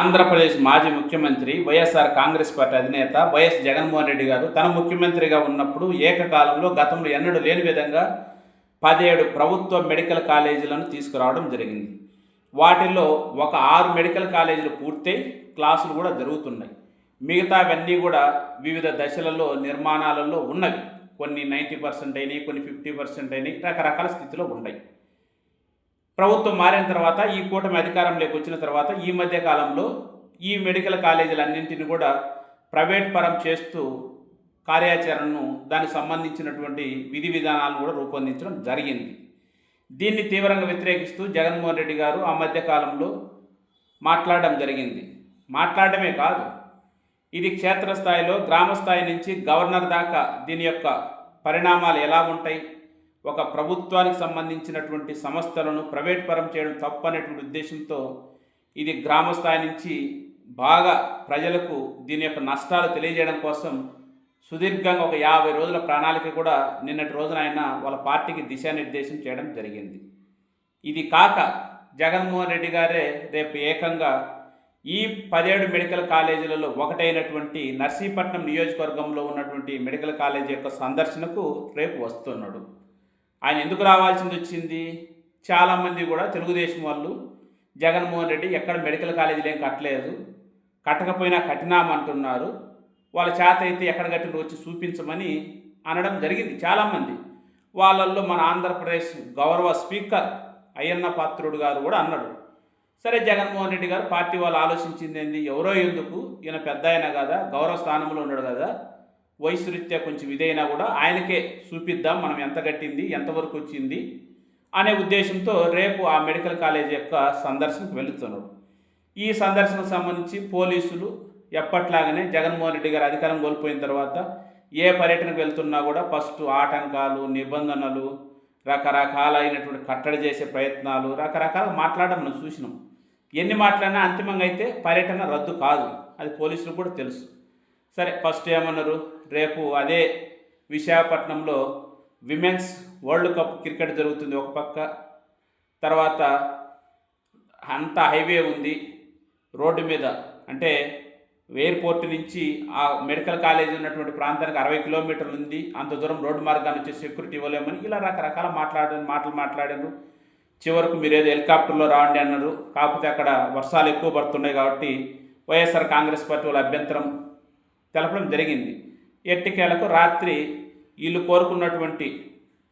ఆంధ్రప్రదేశ్ మాజీ ముఖ్యమంత్రి YSR Congress party అధినేత వైఎస్ జగన్మోహన్ రెడ్డి గారు తన ముఖ్యమంత్రిగా ఉన్నప్పుడు ఏకకాలంలో గతంలో ఎన్నడూ లేని విధంగా పదిహేడు ప్రభుత్వ మెడికల్ కాలేజీలను తీసుకురావడం జరిగింది. వాటిల్లో ఒక ఆరు మెడికల్ కాలేజీలు పూర్తయి క్లాసులు కూడా జరుగుతున్నాయి. మిగతావన్నీ కూడా వివిధ దశలలో నిర్మాణాలలో ఉన్నవి. కొన్ని నైంటీ పర్సెంట్ అయినాయి కొన్ని ఫిఫ్టీ పర్సెంట్ అయినాయి రకరకాల స్థితిలో ఉన్నాయి. ప్రభుత్వం మారిన తర్వాత ఈ కూటమి అధికారంలోకి వచ్చిన తర్వాత ఈ మధ్య కాలంలో ఈ మెడికల్ కాలేజీలన్నింటిని కూడా ప్రైవేట్ పరం చేస్తూ కార్యాచరణను దానికి సంబంధించినటువంటి విధి విధానాలను కూడా రూపొందించడం జరిగింది. దీన్ని తీవ్రంగా వ్యతిరేకిస్తూ జగన్మోహన్ రెడ్డి గారు ఆ మధ్య కాలంలో మాట్లాడడం జరిగింది. మాట్లాడమే కాదు ఇది క్షేత్రస్థాయిలో గ్రామ స్థాయి నుంచి గవర్నర్ దాకా దీని యొక్క పరిణామాలు ఎలా ఉంటాయి ఒక ప్రభుత్వానికి సంబంధించినటువంటి సంస్థలను ప్రైవేట్ పరం చేయడం తప్పనేటువంటి ఉద్దేశంతో ఇది గ్రామ స్థాయి నుంచి బాగా ప్రజలకు దీని యొక్క నష్టాలు తెలియజేయడం కోసం సుదీర్ఘంగా ఒక యాభై రోజుల ప్రణాళిక కూడా నిన్నటి రోజున ఆయన వాళ్ళ పార్టీకి దిశానిర్దేశం చేయడం జరిగింది. ఇది కాక జగన్మోహన్ రెడ్డి గారే రేపు ఏకంగా ఈ పదిహేడు మెడికల్ కాలేజీలలో ఒకటైనటువంటి నర్సీపట్నం నియోజకవర్గంలో ఉన్నటువంటి మెడికల్ కాలేజీ యొక్క సందర్శనకు రేపు వస్తున్నాడు. ఆయన ఎందుకు రావాల్సింది వచ్చింది? చాలామంది కూడా తెలుగుదేశం వాళ్ళు జగన్మోహన్ రెడ్డి ఎక్కడ మెడికల్ కాలేజీలు ఏం కట్టలేదు కట్టకపోయినా కట్టినామంటున్నారు వాళ్ళ చేత అయితే ఎక్కడ కట్టిన వచ్చి చూపించమని అనడం జరిగింది చాలామంది. వాళ్ళల్లో మన ఆంధ్రప్రదేశ్ గౌరవ స్పీకర్ అయ్యన్న పాత్రుడు గారు కూడా అన్నాడు. సరే జగన్మోహన్ రెడ్డి గారు పార్టీ వాళ్ళు ఆలోచించింది ఏంది? ఎవరో ఎందుకు? ఈయన పెద్ద అయినా కదా గౌరవ స్థానంలో ఉన్నాడు కదా. వయసు రీత్యా కొంచెం ఇదైనా కూడా ఆయనకే చూపిద్దాం మనం ఎంత కట్టింది ఎంతవరకు వచ్చింది అనే ఉద్దేశంతో రేపు ఆ మెడికల్ కాలేజ్ యొక్క సందర్శనకు వెళుతున్నాడు. ఈ సందర్శనకు సంబంధించి పోలీసులు ఎప్పట్లాగానే జగన్మోహన్ రెడ్డి గారు అధికారం కోల్పోయిన తర్వాత ఏ పర్యటనకు వెళ్తున్నా కూడా ఫస్ట్ ఆటంకాలు నిబంధనలు రకరకాలైనటువంటి కట్టడి చేసే ప్రయత్నాలు రకరకాల మాట్లాడడం మనం చూసినాం. ఎన్ని మాట్లాడినా అంతిమంగా అయితే పర్యటన రద్దు కాదు. అది పోలీసులకు కూడా తెలుసు. సరే ఫస్ట్ ఏమన్నారు? రేపు అదే విశాఖపట్నంలో విమెన్స్ వరల్డ్ కప్ క్రికెట్ జరుగుతుంది ఒక పక్క. తర్వాత అంత హైవే ఉంది రోడ్డు మీద. అంటే ఎయిర్పోర్ట్ నుంచి ఆ మెడికల్ కాలేజ్ ఉన్నటువంటి ప్రాంతానికి అరవై కిలోమీటర్లు ఉంది. అంత దూరం రోడ్డు మార్గాన్ని వచ్చి సెక్యూరిటీ ఇవ్వలేమని ఇలా రకరకాల మాట్లాడ మాటలు మాట్లాడారు. చివరకు మీరు ఏదో హెలికాప్టర్లో రావండి అన్నారు. కాకపోతే అక్కడ వర్షాలు ఎక్కువ పడుతున్నాయి కాబట్టి వైఎస్ఆర్ కాంగ్రెస్ పార్టీ వాళ్ళ అభ్యంతరం తెలపడం జరిగింది. ఎట్టికేలకు రాత్రి వీళ్ళు కోరుకున్నటువంటి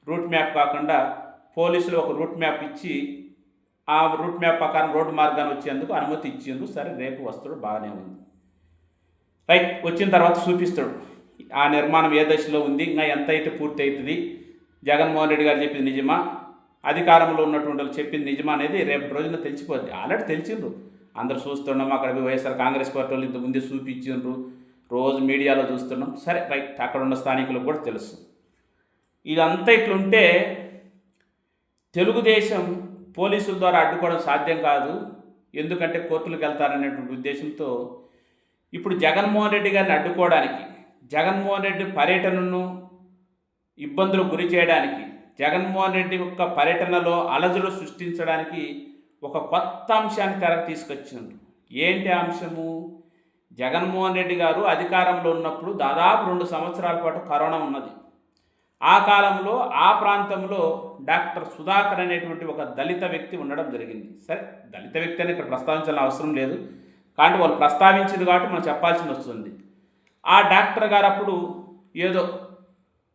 రూట్ మ్యాప్ కాకుండా పోలీసులు ఒక రూట్ మ్యాప్ ఇచ్చి ఆ రూట్ మ్యాప్ ప్రకారం రోడ్డు మార్గాన్ని వచ్చేందుకు అనుమతి ఇచ్చేందుకు సరే రేపు వస్తాడు బాగానే ఉంది. రైట్ వచ్చిన తర్వాత చూపిస్తాడు. ఆ నిర్మాణం ఏ దశలో ఉంది ఇంకా ఎంత అయితే పూర్తి అవుతుంది జగన్మోహన్ రెడ్డి గారు చెప్పింది నిజమా? అధికారంలో ఉన్నటువంటి వాళ్ళు చెప్పింది నిజమా అనేది రేపు రోజున తెలిసిపోద్ది. ఆల్రెడీ తెలిసిండ్రు. అందరు చూస్తున్నాం అక్కడ వైఎస్ఆర్ కాంగ్రెస్ పార్టీ వాళ్ళు ఇంత ముందే చూపించిండ్రు. రోజు మీడియాలో చూస్తున్నాం. సరే రైట్ అక్కడ ఉన్న స్థానికులకు కూడా తెలుసు. ఇదంతా ఇట్లుంటే తెలుగుదేశం పోలీసుల ద్వారా అడ్డుకోవడం సాధ్యం కాదు. ఎందుకంటే కోర్టులకు వెళ్తారనేటువంటి ఉద్దేశంతో ఇప్పుడు జగన్మోహన్ రెడ్డి గారిని అడ్డుకోవడానికి జగన్మోహన్ రెడ్డి పర్యటనను ఇబ్బందులకు గురి చేయడానికి జగన్మోహన్ రెడ్డి యొక్క పర్యటనలో అలజడు సృష్టించడానికి ఒక కొత్త అంశాన్ని తెరకు తీసుకొచ్చిండ్రు ఏంటి అంశము? జగన్మోహన్ రెడ్డి గారు అధికారంలో ఉన్నప్పుడు దాదాపు రెండు సంవత్సరాల పాటు కరోనా ఉన్నది. ఆ కాలంలో ఆ ప్రాంతంలో డాక్టర్ సుధాకర్ అనేటువంటి ఒక దళిత వ్యక్తి ఉండడం జరిగింది. సరే దళిత వ్యక్తి అని ఇక్కడ ప్రస్తావించాల్సిన అవసరం లేదు. కానీ వాళ్ళు ప్రస్తావించింది కాబట్టి మనం చెప్పాల్సి వస్తుంది. ఆ డాక్టర్ గారు అప్పుడు ఏదో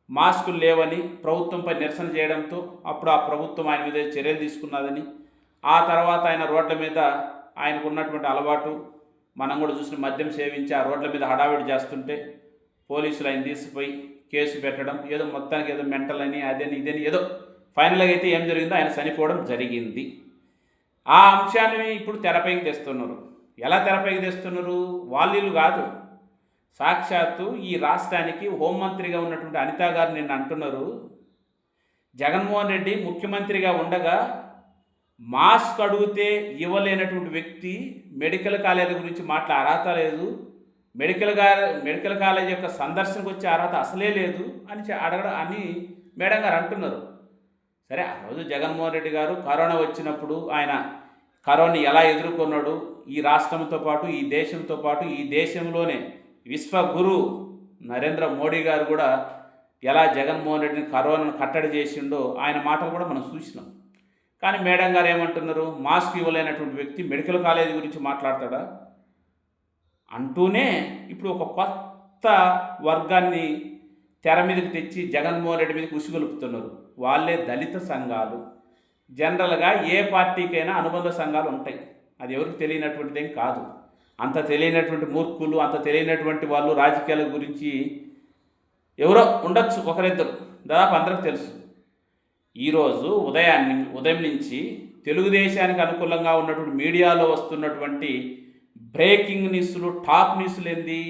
మాస్కులు లేవని ప్రభుత్వంపై నిరసన చేయడంతో అప్పుడు ఆ ప్రభుత్వం ఆయన మీద చర్యలు తీసుకున్నదని ఆ తర్వాత ఆయన రోడ్ల మీద ఆయనకు ఉన్నటువంటి అలవాటు మనం కూడా చూసిన మద్యం సేవించి ఆ రోడ్ల మీద హడావిడి చేస్తుంటే పోలీసులు ఆయన తీసిపోయి కేసు పెట్టడం ఏదో మొత్తానికి ఏదో మెంటల్ అని అదని ఇదని ఏదో ఫైనల్గా అయితే ఏం జరిగిందో ఆయన చనిపోవడం జరిగింది. ఆ అంశాన్ని ఇప్పుడు తెరపైకి తెస్తున్నారు. ఎలా తెరపైకి తెస్తున్నారు? వాలీలు కాదు. సాక్షాత్తు ఈ రాష్ట్రానికి హోంమంత్రిగా ఉన్నటువంటి అనితా గారు నిన్న అంటున్నారు జగన్మోహన్ రెడ్డి ముఖ్యమంత్రిగా ఉండగా మాస్క్ అడిగితే ఇవ్వలేనటువంటి వ్యక్తి మెడికల్ కాలేజీ గురించి మాట్లా అర్హత లేదు. మెడికల్గా మెడికల్ కాలేజ్ యొక్క సందర్శనకు వచ్చే అర్హత అసలే లేదు అని అడగడం అని మేడం గారు అంటున్నారు. సరే ఆ రోజు జగన్మోహన్ రెడ్డి గారు కరోనా వచ్చినప్పుడు ఆయన కరోనా ఎలా ఎదుర్కొన్నాడు? ఈ రాష్ట్రంతో పాటు ఈ దేశంతో పాటు ఈ దేశంలోనే విశ్వగురు నరేంద్ర మోడీ గారు కూడా ఎలా జగన్మోహన్ రెడ్డిని కరోనాను కట్టడి చేసిండో ఆయన మాటలు కూడా మనం చూసినాం. కానీ మేడం గారు ఏమంటున్నారు? మాస్క్ ఇవ్వలేనటువంటి వ్యక్తి మెడికల్ కాలేజీ గురించి మాట్లాడతాడా? అంటూనే ఇప్పుడు ఒక కొత్త వర్గాన్ని తెర మీదకి తెచ్చి జగన్మోహన్ రెడ్డి మీదకి ఉసిగొలుపుతున్నారు. వాళ్ళే దళిత సంఘాలు. జనరల్గా ఏ పార్టీకైనా అనుబంధ సంఘాలు ఉంటాయి. అది ఎవరికి తెలియనటువంటిదేం కాదు. అంత తెలియనటువంటి మూర్ఖులు అంత తెలియనటువంటి వాళ్ళు రాజకీయాల గురించి ఎవరో ఉండొచ్చు ఒకరిద్దరు. దాదాపు అందరికి తెలుసు. ఈరోజు ఉదయాన్ని ఉదయం నుంచి తెలుగుదేశానికి అనుకూలంగా ఉన్నటువంటి మీడియాలో వస్తున్నటువంటి బ్రేకింగ్ న్యూస్లు టాప్ న్యూస్లు ఏంది?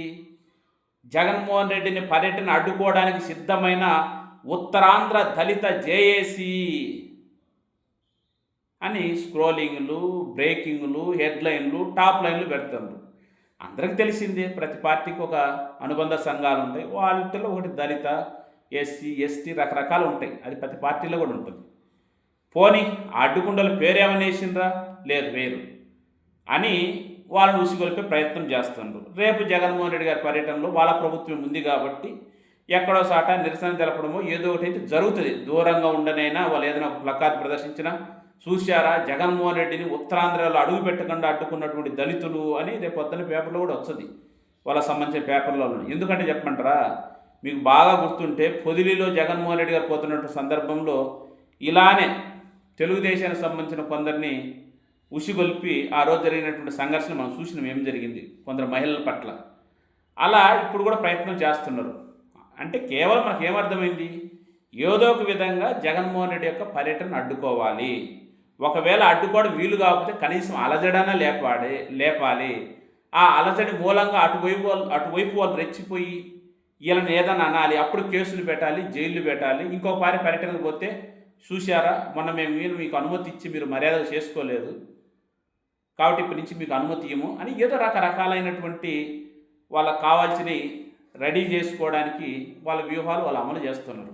జగన్మోహన్ రెడ్డిని పర్యటన అడ్డుకోవడానికి సిద్ధమైన ఉత్తరాంధ్ర దళిత జేఏసీ అని స్క్రోలింగ్లు బ్రేకింగ్లు హెడ్లైన్లు టాప్ లైన్లు పెడుతున్నారు అందరికీ తెలిసిందే ప్రతి పార్టీకి ఒక అనుబంధ సంఘాలు ఉంటాయి వాటిలో ఒకటి దళిత ఎస్సీ ఎస్టీ రకరకాలు ఉంటాయి. అది ప్రతి పార్టీలో కూడా ఉంటుంది. పోని ఆ అడ్డుకుండల పేరేమని వేసిండ్రా? లేదు వేరు అని వాళ్ళని ఉసిగొలిపే ప్రయత్నం చేస్తున్నారు రేపు జగన్మోహన్ రెడ్డి గారి పర్యటనలో వాళ్ళ ప్రభుత్వం ఉంది కాబట్టి ఎక్కడో సాట నిరసన తెలపడమో ఏదో ఒకటి అయితే జరుగుతుంది. దూరంగా ఉండనైనా వాళ్ళు ఏదైనా ఒక ప్లకార్డ్ ప్రదర్శించినా చూశారా జగన్మోహన్ రెడ్డిని ఉత్తరాంధ్రలో అడుగు పెట్టకుండా అడ్డుకున్నటువంటి దళితులు అని రేపు పొద్దున్న పేపర్లో కూడా వస్తుంది. వాళ్ళకి సంబంధించిన పేపర్లలో ఎందుకంటే చెప్పమంటారా? మీకు బాగా గుర్తుంటే పొదిలిలో జగన్మోహన్ రెడ్డి గారు పోతున్నటువంటి సందర్భంలో ఇలానే తెలుగుదేశానికి సంబంధించిన కొందరిని ఉసిగొల్పి ఆ రోజు జరిగినటువంటి సంఘర్షణ మనం చూసినాం ఏం జరిగింది కొందరు మహిళల పట్ల. అలా ఇప్పుడు కూడా ప్రయత్నం చేస్తున్నారు. అంటే కేవలం మనకు ఏమర్థమైంది ఏదో ఒక విధంగా జగన్మోహన్ రెడ్డి యొక్క పర్యటన అడ్డుకోవాలి. ఒకవేళ అడ్డుకోవడం వీలు కాకపోతే కనీసం అలజడన లేపాడే లేపాలి. ఆ అలజడి మూలంగా అటువైపు వాళ్ళు అటువైపు వాళ్ళు రెచ్చిపోయి వీళ్ళని ఏదైనా అనాలి అప్పుడు కేసులు పెట్టాలి జైలు పెట్టాలి ఇంకో పారి పర్యటనకు పోతే చూశారా మొన్న మేము మీరు మీకు అనుమతి ఇచ్చి మీరు మర్యాద చేసుకోలేదు. కాబట్టి ఇప్పటి నుంచి మీకు అనుమతి ఇవ్వము అని ఏదో రకరకాలైనటువంటి వాళ్ళకి కావాల్సినవి రెడీ చేసుకోవడానికి వాళ్ళ వ్యూహాలు వాళ్ళు అమలు చేస్తున్నారు.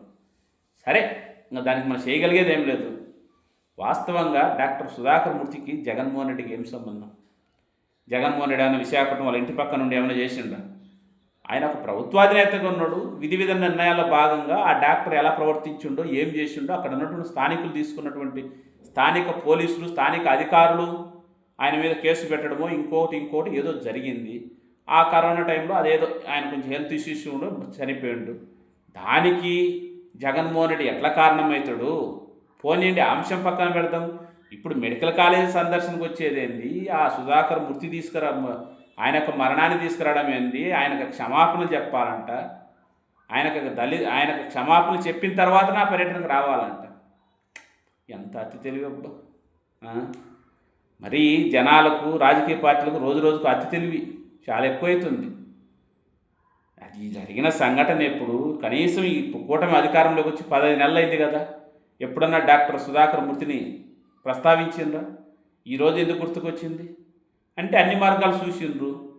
సరే ఇంకా దానికి మనం చేయగలిగేది ఏం లేదు. వాస్తవంగా డాక్టర్ సుధాకర్ మూర్తికి జగన్మోహన్ రెడ్డికి ఏం సంబంధం? జగన్మోహన్ రెడ్డి అన్న విశాఖపట్నం వాళ్ళ ఇంటి పక్క నుండి ఏమైనా చేసిండా? ఆయన ఒక ప్రభుత్వాధినేతగా ఉన్నాడు. విధి విధ నిర్ణయాల్లో భాగంగా ఆ డాక్టర్ ఎలా ప్రవర్తించిండో ఏం చేసిండో అక్కడ ఉన్నటువంటి స్థానికులు తీసుకున్నటువంటి స్థానిక పోలీసులు స్థానిక అధికారులు ఆయన మీద కేసు పెట్టడమో ఇంకోటి ఇంకోటి ఏదో జరిగింది. ఆ కరోనా టైంలో అదేదో ఆయన కొంచెం హెల్త్ ఇష్యూస్ ఉండి చనిపోయిండు. దానికి జగన్మోహన్ రెడ్డి ఎట్లా కారణమవుతాడు పోనీయండి అంశం పక్కన పెడదాం. ఇప్పుడు మెడికల్ కాలేజ్ సందర్శనకు వచ్చేదేంది? ఆ సుధాకర్ మృతి తీసుకురా ఆయనకు మరణాన్ని తీసుకురావడం ఏంది? ఆయనకు క్షమాపణలు చెప్పాలంట. ఆయనకు దళి ఆయనకు క్షమాపణలు చెప్పిన తర్వాత నా పర్యటనకు రావాలంట. ఎంత అతి తెలివి అబ్బా. మరి జనాలకు రాజకీయ పార్టీలకు రోజు రోజుకు అతి తెలివి. చాలా ఎక్కువైతుంది. అది జరిగిన సంఘటన ఎప్పుడు? కనీసం ఈ కూటమి అధికారంలోకి వచ్చి పదహైదు నెలలు అయింది కదా. ఎప్పుడన్నా డాక్టర్ సుధాకర్ మృతిని ప్రస్తావించిందా? ఈరోజు ఎందుకు గుర్తుకొచ్చింది? అంటే అన్ని మార్గాలు చూసిండ్రు.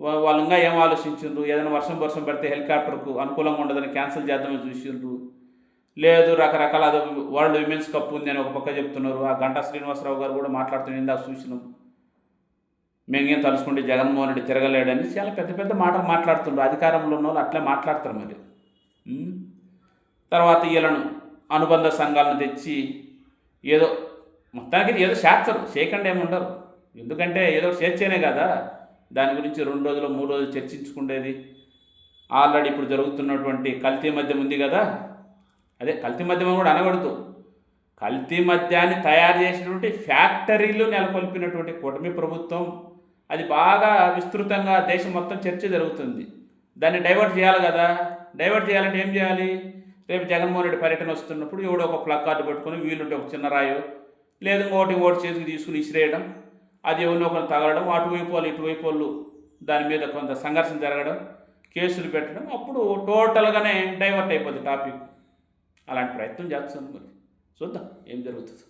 వాళ్ళు ఇంకా ఏం ఆలోచించిండ్రు? ఏదైనా వర్షం వర్షం పడితే హెలికాప్టర్కు అనుకూలంగా ఉండదని క్యాన్సిల్ చేద్దామని చూసిండ్రు. లేదు రకరకాల అది వరల్డ్ విమెన్స్ కప్ ఉంది అని ఒక పక్క చెప్తున్నారు. ఆ గంటా శ్రీనివాసరావు గారు కూడా మాట్లాడుతున్న ఆ చూసినాం. మేమేం తలుచుకుంటే జగన్మోహన్ రెడ్డి తిరగలేడని చాలా పెద్ద పెద్ద మాటలు మాట్లాడుతుండ్రు. అధికారంలో ఉన్న వాళ్ళు అట్లే మాట్లాడతారు మరి. తర్వాత వీళ్ళను అనుబంధ సంఘాలను తెచ్చి ఏదో మొత్తానికి ఏదో చేస్తారు చేయకుండా ఏమి ఉండరు ఎందుకంటే ఏదో చేర్చేనే కదా. దాని గురించి రెండు రోజులు మూడు రోజులు చర్చించుకునేది ఆల్రెడీ ఇప్పుడు జరుగుతున్నటువంటి కల్తీ మద్యం ఉంది కదా. అదే కల్తీ మద్యం కూడా అనకూడదు. కల్తీ మద్యాన్ని తయారు చేసినటువంటి ఫ్యాక్టరీలు నెలకొల్పినటువంటి కూటమి ప్రభుత్వం అది బాగా విస్తృతంగా దేశం మొత్తం చర్చ జరుగుతుంది. దాన్ని డైవర్ట్ చేయాలి కదా. డైవర్ట్ చేయాలంటే ఏం చేయాలి? రేపు జగన్మోహన్ రెడ్డి పర్యటన వస్తున్నప్పుడు ఎవడో ఒక ప్లగ్ కార్డు పెట్టుకొని వీలుంటే ఒక చిన్న రాయో లేదు ఇంకోటి ఓటు చేతికి తీసుకుని ఇసిరేయడం. అది ఎవరినో ఒకరిని తగలడం అటువైపు వాళ్ళు ఇటువైపు వాళ్ళు దాని మీద కొంత సంఘర్షణ జరగడం కేసులు పెట్టడం అప్పుడు టోటల్గానే డైవర్ట్ అయిపోతుంది టాపిక్. అలాంటి ప్రయత్నం చేస్తుంది మరి. చూద్దాం ఏం జరుగుతుంది.